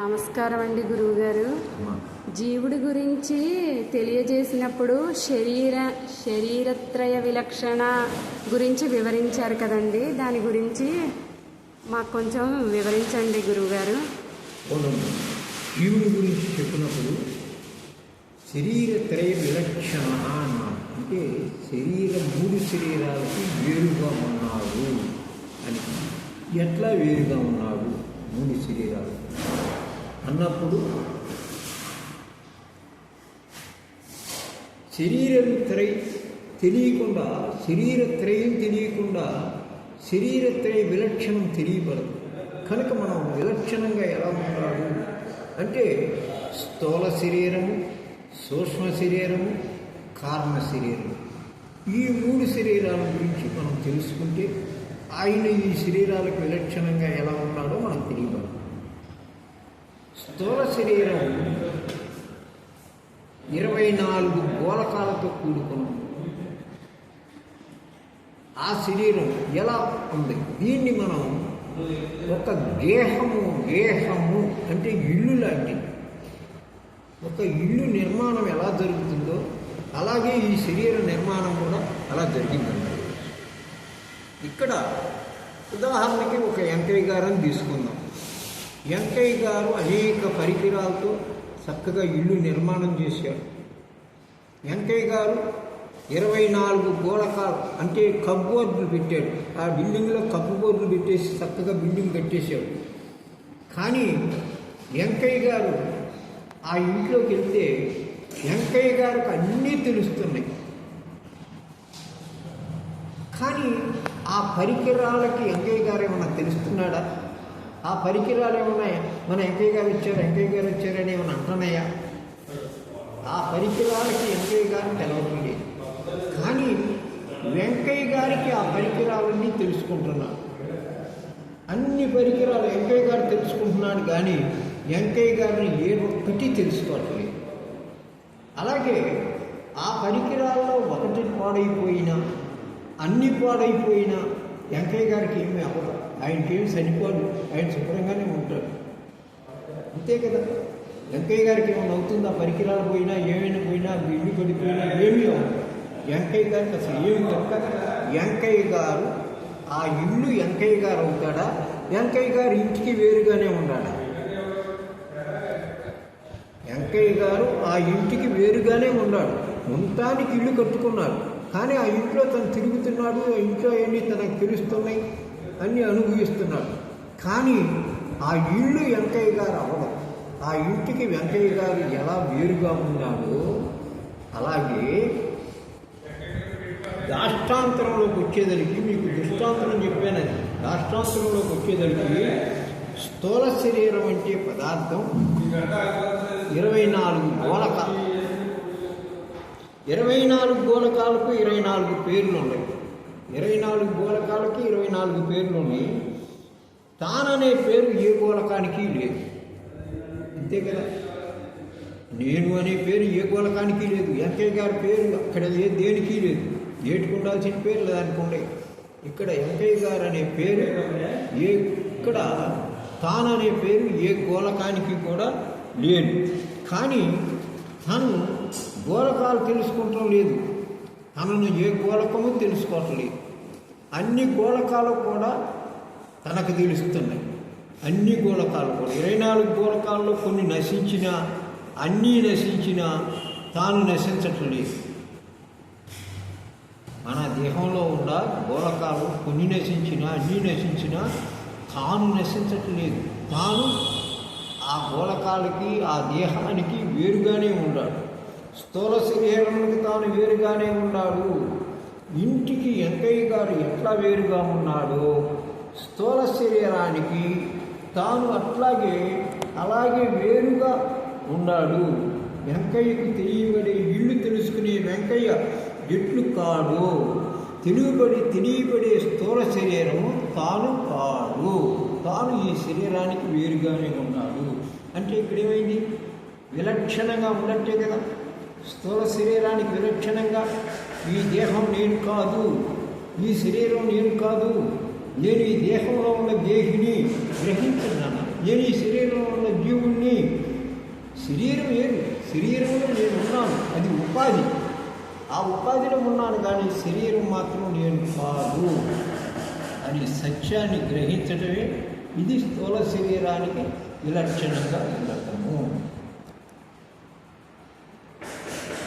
నమస్కారం అండి గురువుగారు జీవుడి గురించి తెలియజేసినప్పుడు శరీర శరీరత్రయ విలక్షణ గురించి వివరించారు కదండి. దాని గురించి మాకు కొంచెం వివరించండి గురువుగారు. జీవుని గురించి చెప్పినప్పుడు శరీర త్రయ విలక్షణ అన్నాడు అంటే శరీరం మూడు శరీరాలకి వేరుగా ఉన్నాడు అని. ఎట్లా వేరుగా ఉన్నాడు మూడు శరీరాలు. అన్నప్పుడు శరీరం త్రయ తెలియకుండా శరీర త్రయం తెలియకుండా శరీరత్రయ విలక్షణం తెలియబడదు కనుక మనం విలక్షణంగా ఎలా ఉంటాము అంటే స్థూల శరీరము సూక్ష్మ శరీరము కారణ శరీరము. ఈ మూడు శరీరాల గురించి మనం తెలుసుకుంటే ఆయన ఈ శరీరాలకు విలక్షణంగా ఎలా ఉన్నాడో మనకు తెలియబడదు స్థూల శరీరం ఇరవై నాలుగు గోళకాలతో కూడుకున్న ఆ శరీరం ఎలా ఉంది? దీన్ని మనం ఒక గేహము గేహము అంటే ఇల్లు లాంటిది. ఒక ఇల్లు నిర్మాణం ఎలా జరుగుతుందో అలాగే ఈ శరీర నిర్మాణం కూడా అలా జరిగిందన్నమాట. ఇక్కడ ఉదాహరణకి ఒక వెంకయ్య గారని తీసుకుందాం. వెంకయ్య గారు అనేక పరికరాలతో చక్కగా ఇల్లు నిర్మాణం చేశారు. వెంకయ్య గారు ఇరవై నాలుగు గోళకాలు అంటే కబ్బోర్డులు పెట్టాడు ఆ బిల్డింగ్లో కప్పుబోర్డులు పెట్టేసి చక్కగా బిల్డింగ్ కట్టేశాడు కానీ వెంకయ్య గారు ఆ ఇంట్లోకి వెళ్తే వెంకయ్య గారికి అన్నీ తెలుస్తున్నాయి. కానీ ఆ పరికరాలకి వెంకయ్య గారు ఏమన్నా తెలుస్తున్నాడా? ఆ పరికరాలు ఏమన్నా మన ఎంకయ్య గారు ఇచ్చారు ఎంకయ్య గారు ఇచ్చారని ఏమన్నా అంటున్నాయా? ఆ పరికరాలకి ఎంకయ్య గారు తెలవడం లేదు కానీ వెంకయ్య గారికి ఆ పరికరాలన్నీ తెలుసుకుంటున్నాను అన్ని పరికరాలు వెంకయ్య గారు తెలుసుకుంటున్నాడు కానీ వెంకయ్య గారిని ఏ ఒక్కటి తెలుసుకోవట్లేదు. అలాగే ఆ పరికరాల్లో ఒకటి పాడైపోయినా అన్ని పాడైపోయినా వెంకయ్య గారికి ఏమీ అవ్వదు. ఆయనకి ఏమి చనిపోదు. ఆయన శుభ్రంగానే ఉంటాడు. అంతే కదా. వెంకయ్య గారికి ఏమైనా అవుతుందా? పరికరాలు పోయినా ఏమైనా పోయినా ఇల్లు పడిపోయినా ఏమీ అవ్వదు. వెంకయ్య గారికి అసలు ఏమి తప్ప వెంకయ్య గారు ఆ ఇల్లు వెంకయ్య గారు అవుతాడా? వెంకయ్య గారు ఇంటికి వేరుగానే ఉండాడా వెంకయ్య గారు ఆ ఇంటికి వేరుగానే ఉన్నాడు ఉండటానికి ఇల్లు కట్టుకున్నాడు కానీ ఆ ఇంట్లో తను తిరుగుతున్నాడు. ఆ ఇంట్లో అన్నీ తనకు తెలుస్తున్నాయి. అన్నీ అనుభవిస్తున్నాడు కానీ ఆ ఇల్లు వెంకయ్య గారు అవ్వడం ఆ ఇంటికి వెంకయ్య గారు ఎలా వేరుగా ఉన్నాడో అలాగే దాష్టాంతరంలోకి వచ్చేదానికి మీకు దృష్టాంతరం చెప్పానది దాష్టాంతరంలోకి వచ్చేదానికి స్థూల శరీరం అంటే పదార్థం. ఇరవై నాలుగు గోళకాలు ఇరవై నాలుగు గోళకాలకు ఇరవై నాలుగు పేర్లు ఉన్నాయి. ఇరవై నాలుగు గోళకాలకి ఇరవై నాలుగు పేర్లు ఉన్నాయి తాననే పేరు ఏ గోళకానికి లేదు. అంతే కదా? నేను అనే పేరు ఏ గోలకానికి లేదు. వెంకయ్య గారి పేరు అక్కడ ఏ దేనికి లేదు? ఏటుకుండాల్సిన పేరు పేర్లు ఇక్కడ వెంకయ్య గారు అనే పేరు ఏ ఇక్కడ తాననే పేరు ఏ గోలకానికి కూడా లేదు. కానీ తను గోళకాలు తెలుసుకుంటాం లేదు. తనను ఏ గోళకము తెలుసుకోవట్లేదు. అన్ని గోళకాలు కూడా తనకు తెలుస్తున్నాయి. అన్ని గోళకాలు కూడా. ఇరవై నాలుగు గోళకాల్లో కొన్ని నశించినా అన్నీ నశించినా తాను నశించట్లేదు. మన దేహంలో ఉన్న గోళకాలు కొన్ని నశించినా అన్నీ నశించినా తాను నశించట్లేదు. తాను ఆ గోళకాలకి ఆ దేహానికి వేరుగానే ఉన్నాడు. స్థూల శరీరానికి తాను వేరుగానే ఉన్నాడు. ఇంటికి వెంకయ్య గారు ఎట్లా వేరుగా ఉన్నాడో స్థూల శరీరానికి తాను అట్లాగే అలాగే వేరుగా ఉన్నాడు. వెంకయ్యకు తెలియబడే ఇల్లు తెలుసుకునే వెంకయ్య ఎట్లు కాడు? తెలియబడి తెలియబడే స్థూల శరీరము తాను కాడు. తాను ఈ శరీరానికి వేరుగానే ఉన్నాడు. అంటే ఇక్కడ ఏమైంది విలక్షణంగా ఉన్నట్టే కదా. స్థూల శరీరానికి విలక్షణంగా ఈ దేహం నేను కాదు ఈ శరీరం నేను కాదు నేను ఈ దేహంలో ఉన్న దేహిని గ్రహించున్నాను నేను ఈ శరీరంలో ఉన్న జీవుణ్ణి శరీరంలో నేను ఉన్నాను అది ఉపాధి. ఆ ఉపాధిలో ఉన్నాను కానీ శరీరం మాత్రం నేను కాదు అని సత్యాన్ని గ్రహించడమే ఇది స్థూల శరీరానికి విలక్షణంగా ఉండటము.